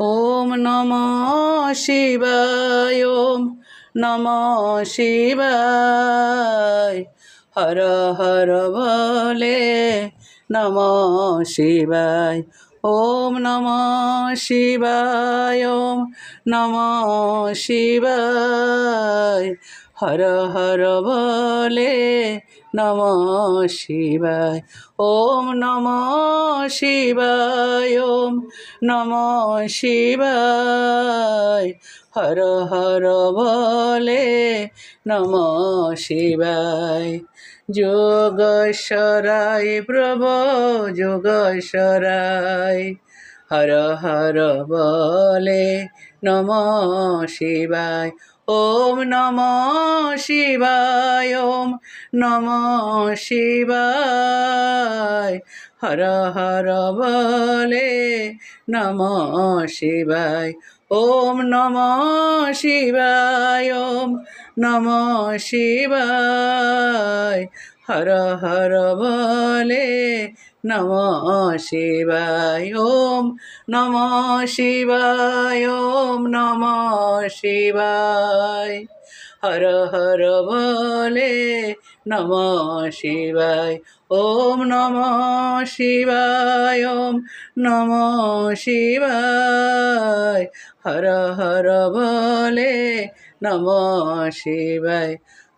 ওম নম শিবায়, ওম নম শিবায়। হর হর বলে নম শিবায়, ওম নম শিবায়, ওম নম শিবায়। হর হর বলে নম শিবায়। ওম নম শিবায়, ওম নম শিবায়। হর হর বলে নম শিবায়। যোগ যোগেশ্বরায় প্রভ যোগেশ্বরায় হর হর বলে নম শিবায়। ওম নম শিবায়, ওম নম শিবায়। হর হর বলে নম শিবায়, ওম নম শিবায়, ওম নম শিবায়। হর হর বলে, নম শিবায় ওম, নম শিবায় ওম, নম শিবায়। হর হর বলে, নম শিবায় ওম, নম শিবায় ওম, নম শিবায়। হর হর বলে, নম শিবায়